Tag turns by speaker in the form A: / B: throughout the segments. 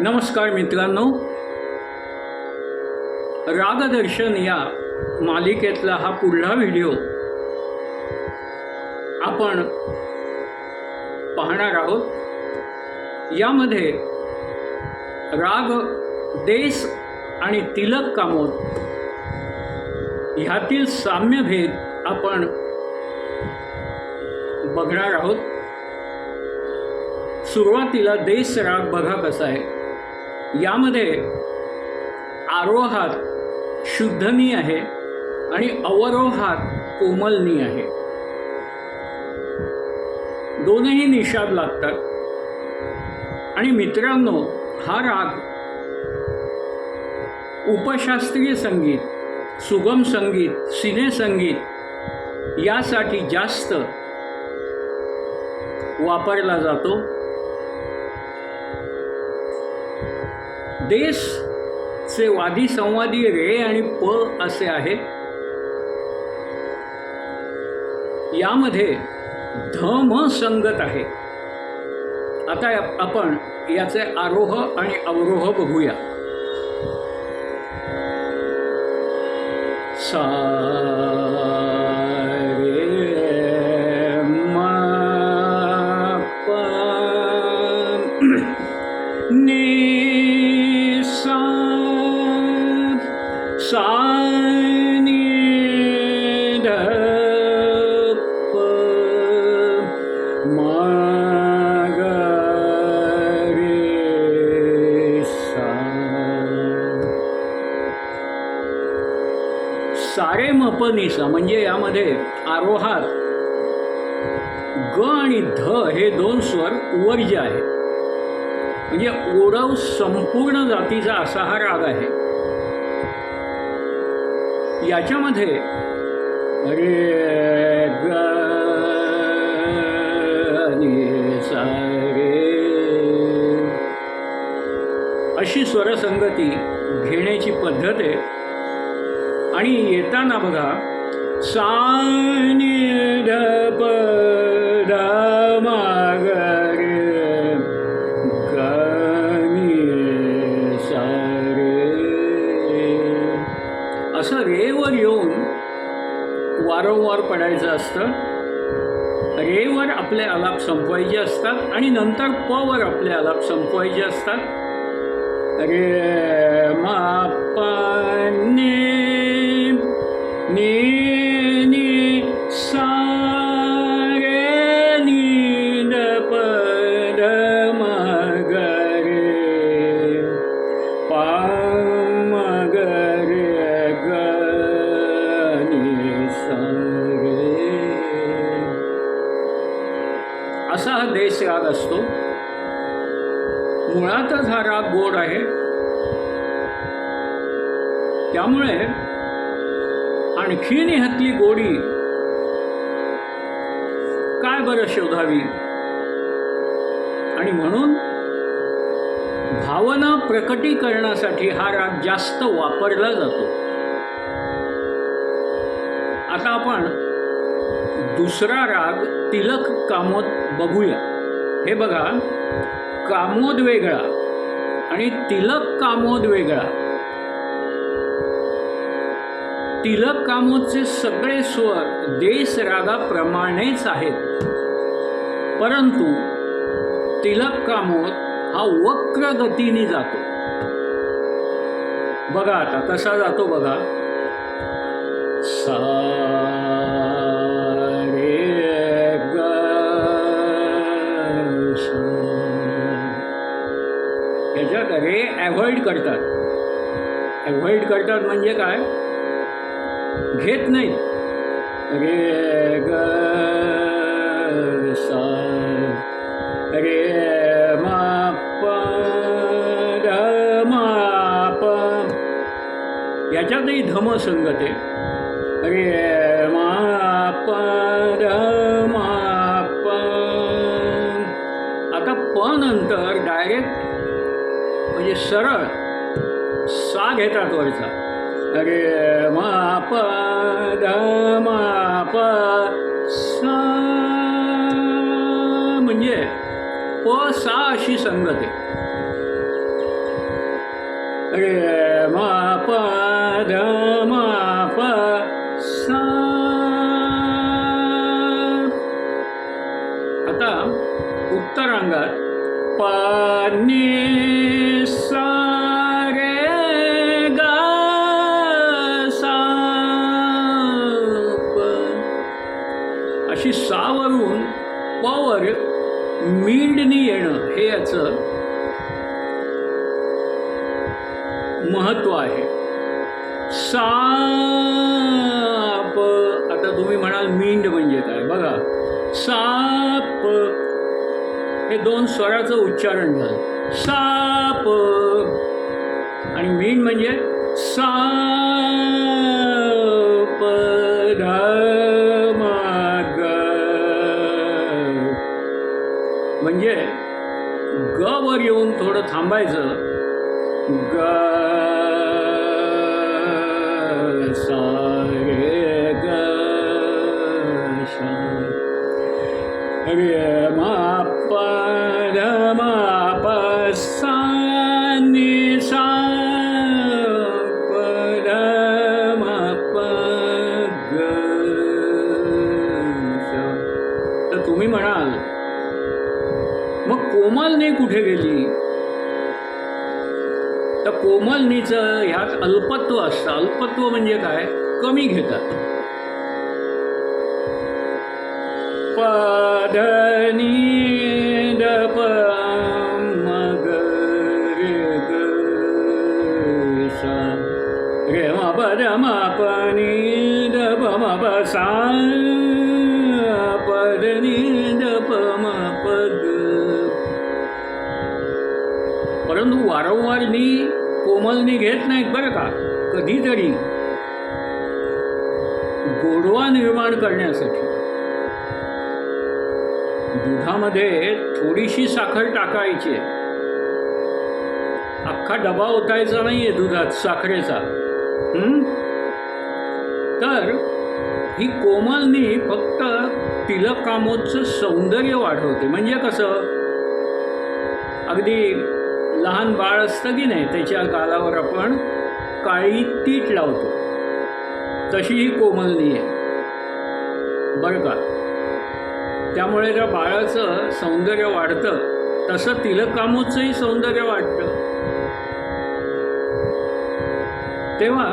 A: नमस्कार मित्रांनो. रागदर्शन या मालिकेतला हा पुढला व्हिडिओ आपण पाहणार आहोत. यामध्ये राग देश आणि तिलक कामोद ह्यातील साम्यभेद आपण बघणार आहोत. सुरुवातीला देश राग बघा कसा आहे. यामध्ये आरोहात शुद्धनी आहे आणि अवरोहात कोमलनी आहे. दोनही निषाद लागतात. आणि मित्रांनो हा राग उपशास्त्रीय संगीत सुगम संगीत सिनेसंगीत यासाठी जास्त वापरला जातो. देशचे वादी संवादी रे आणि प असे आहे. यामध्ये धम संगत आहे. आता आपण याचे आरोह आणि अवरोह बघूया. सा रे सारे मपनिसा म्हणजे यामध्ये आरोहात ग आणि ध हे दोन स्वर वर्ज्य आहे म्हणजे ओरव संपूर्ण जातीचा असा हा राग आहे. याच्यामध्ये रे ग अशी स्वरसंगती घेण्याची पद्धत आहे. आणि येताना बघा सा असं रेवर येऊन वारंवार पडायचं असतं. रेवर आपले आलाप संपवायचे असतात आणि नंतर पवर आपले आलाप संपवायचे असतात. रे मा प नि नि सा गोड आहे. त्यामुळे आणखीन ह्यातली गोडी काय बरं शोधावी? आणि म्हणून भावना प्रकटीकरणासाठी हा राग जास्त वापरला जातो. आता आपण दुसरा राग तिलक कामोद बघूया. हे बघा कामोद वेगळा. आणि तिलक कामोद वेगळा. तिलक कामोदचे सगळे स्वर देश रागाप्रमाणेच आहेत. परंतु तिलक कामोद हा वक्र गतीने जातो. बघा आता कसा जातो बघा. सा ह्याच्यात रे करतात. ॲव्हॉइड करतात म्हणजे काय? घेत नाही रे ग सा रे मा प ध मा प. याच्यातही धम संगत. आहे रे सरळ सा घेतात वरचा अरे मा प ध मा प सा म्हणजे प सा अशी संगत. आहे रे मा प ध मा प सा आता उत्तरांगात पाणी सारे गा सा प. अशी सावरून पवर मींडनी येणं हे याचं महत्त्व आहे साप आता तुम्ही म्हणाल मींड म्हणजे काय बघा साप हे दोन स्वराचं उच्चारण झालं. साप. आणि मेन म्हणजे सा म्हणजे ग वर येऊन थोडं थांबायचं. ग सा कोमलने कुठे गेली तर कोमलनीचं ह्यात अल्पत्व असतं अल्पत्व म्हणजे काय कमी घेतात मग ग नि नि परंतु वारंवार नी कोमलनी घेत नाहीत बरं का कधीतरी. गोडवा निर्माण करण्यासाठी. दुधामध्ये थोडीशी साखर टाकायची. आहे. अख्खा डबा ओतायचा नाही आहे दुधात साखरेचा. तर ही कोमलनी फक्त तिलक कामोदचं सौंदर्य वाढवते. म्हणजे कसं? अगदी लहान बाळ असतं की नाही त्याच्या गालावर आपण काळी तीट लावतो. तशी ही कोमलनी आहे. बरं का? त्यामुळे त्या बाळाचं सौंदर्य वाढतं तसं तिलकामूचंही सौंदर्य वाढतं. तेव्हा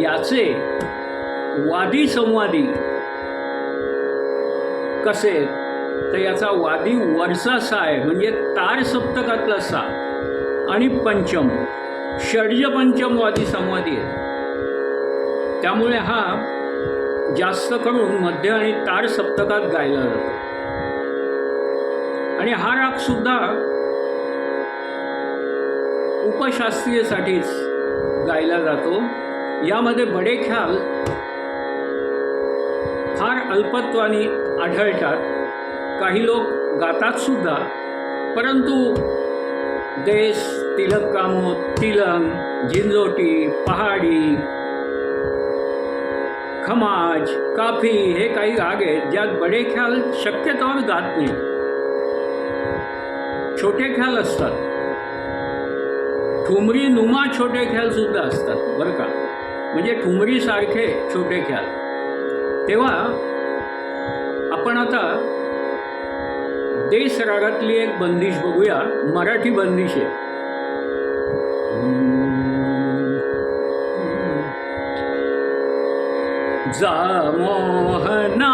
A: याचे वादी संवादी कसे? तर याचा वादी वरचा सा आहे म्हणजे तार सप्तकातला सा आणि पंचम. षडज पंचम वादी संवादी आहे त्यामुळे हा जास्त करून मध्य आणि तार सप्तकात गायला जातो. आणि हा राग सुद्धा उपशास्त्रीयसाठीच गायला जातो. यामध्ये बडे ख्याल फार अल्पत्वानी आढळतात. काही लोक गातात सुद्धा परंतु देश तिलक कामो तिलंग झिंजोटी पहाडी खमाज काफी हे काही राग आहेत ज्यात बडे ख्याल शक्यतोवर गात नाही छोटे ख्याल असतात. ठुमरी नुमा छोटे ख्याल सुद्धा असतात बरं का? म्हणजे ठुमरीसारखे छोटे ख्याल. तेव्हा आपण आता देश रागातली एक बंदिश बघूया मराठी बंदिश आहे. जा मोहना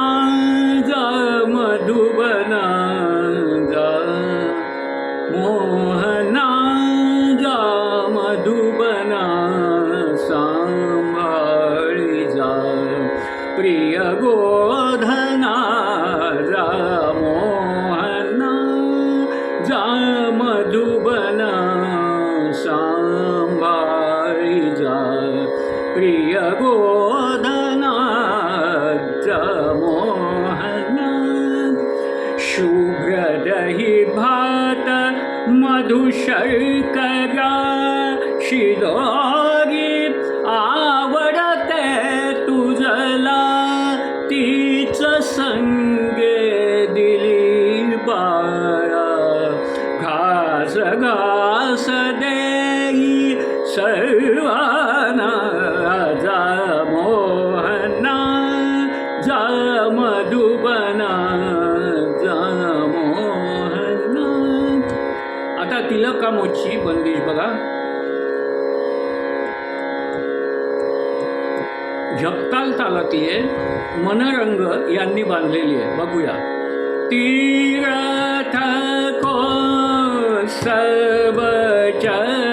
A: मधुशर्करा शिदोरी आवडते तुझला तीच संग मोजची बंदिश. बघा. जगताल तालातली आहे मनरंग यांनी बांधलेली आहे. बघूया. तीरथ को सबचा